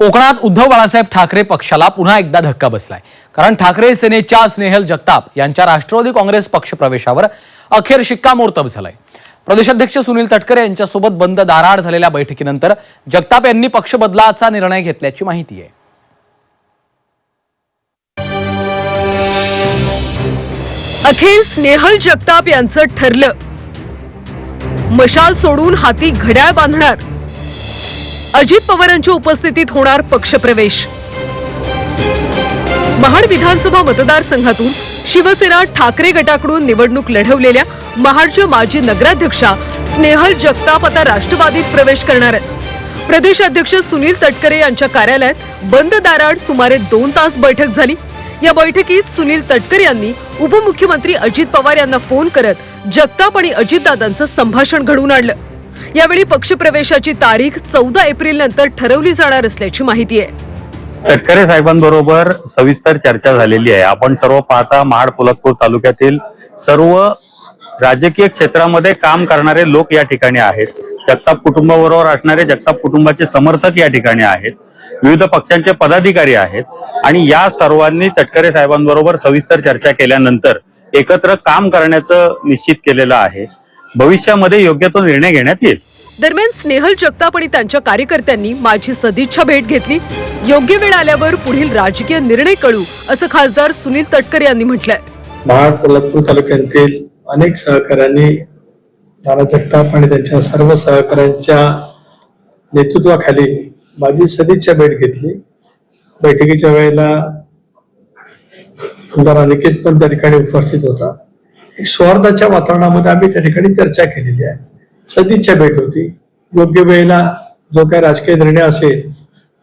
कोकणात उद्धव बाळासाहेब ठाकरे पक्षाला पुन्हा एकदा धक्का बसलाय. कारण ठाकरे सेनेच्या स्नेहल जगताप यांच्या राष्ट्रवादी काँग्रेस पक्ष प्रवेशावर अखेर शिक्कामोर्तब झालाय. प्रदेशाध्यक्ष सुनील तटकरे यांच्यासोबत बंद दाराआड झालेल्या बैठकीनंतर जगताप यांनी पक्ष बदलाचा निर्णय घेतल्याची माहिती आहे. अखेर स्नेहल जगताप यांचं ठरलं. मशाल सोडून हाती घड्याळ बांधणार. अजित पवारांच्या उपस्थितीत होणार पक्षप्रवेश. महाड विधानसभा मतदारसंघातून शिवसेना ठाकरे गटाकडून निवडणूक लढवलेल्या महाडच्या माजी नगराध्यक्षा स्नेहल जगताप आता राष्ट्रवादीत प्रवेश करणार आहेत. प्रदेशाध्यक्ष सुनील तटकरे यांच्या कार्यालयात बंद दाराड सुमारे दोन तास बैठक झाली. या बैठकीत सुनील तटकरे यांनी उपमुख्यमंत्री अजित पवार यांना फोन करत जगताप आणि अजितदादांचं संभाषण घडवून आणलं. यावेळी पक्षप्रवेशाची तारीख चौदा एप्रिल नंतर ठरवली जाणार असल्याची माहिती आहे. तटकरे साहेबांबरोबर सविस्तर चर्चा झालेली आहे. आपण सर्व पाहता महाड पोलादपूर तालुक्यातील सर्व राजकीय क्षेत्रामध्ये काम करणारे लोक या ठिकाणी आहेत. जगताप कुटुंबाबरोबर असणारे जगताप कुटुंबाचे समर्थक या ठिकाणी आहेत. विविध पक्षांचे पदाधिकारी आहेत. आणि या सर्वांनी तटकरे साहेबांबरोबर सविस्तर चर्चा केल्यानंतर एकत्र काम करण्याचं निश्चित केलेलं आहे. भविष्यामध्ये योग्य तो निर्णय घेण्यात येईल. दरम्यान स्नेहल जगताप आणि त्यांच्या कार्यकर्त्यांनी माझी सदिच्छा भेट घेतली. योग्य वेळ आल्यावर पुढील राजकीय निर्णय कळू असं खासदार सुनील तटकरे यांनी म्हटलंय. महाड पोलादपूर तालुक्यातील अनेक सहकाऱ्यांनी नाना जगताप आणि त्यांच्या सर्व सहकाऱ्यांच्या नेतृत्वाखाली माझी सदिच्छा भेट घेतली. बैठकीच्या वेळेला आमदार अनिकेत पण त्या ठिकाणी उपस्थित होता. एक सौहार्दाच्या वातावरणामध्ये आम्ही त्या ठिकाणी चर्चा केलेली आहे. सदिच्छा भेट होती. योग्य वेळेला जो काही राजकीय निर्णय असेल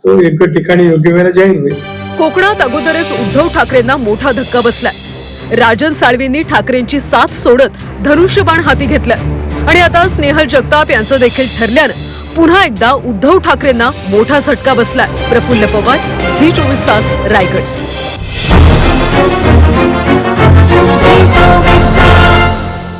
तो योग्य ठिकाणी योग्य वेळेला जाहीर होईल. कोकणात अगोदरच उद्धव ठाकरेंना मोठा धक्का बसलाय. राजन साळवींनी ठाकरेंची साथ सोडत धनुष्यबाण हाती घेतलाय आणि आता स्नेहल जगताप यांचं देखील ठरल्यानं पुन्हा एकदा उद्धव ठाकरेंना मोठा झटका बसलाय. प्रफुल्ल पवार झी चोवीस तास रायगड.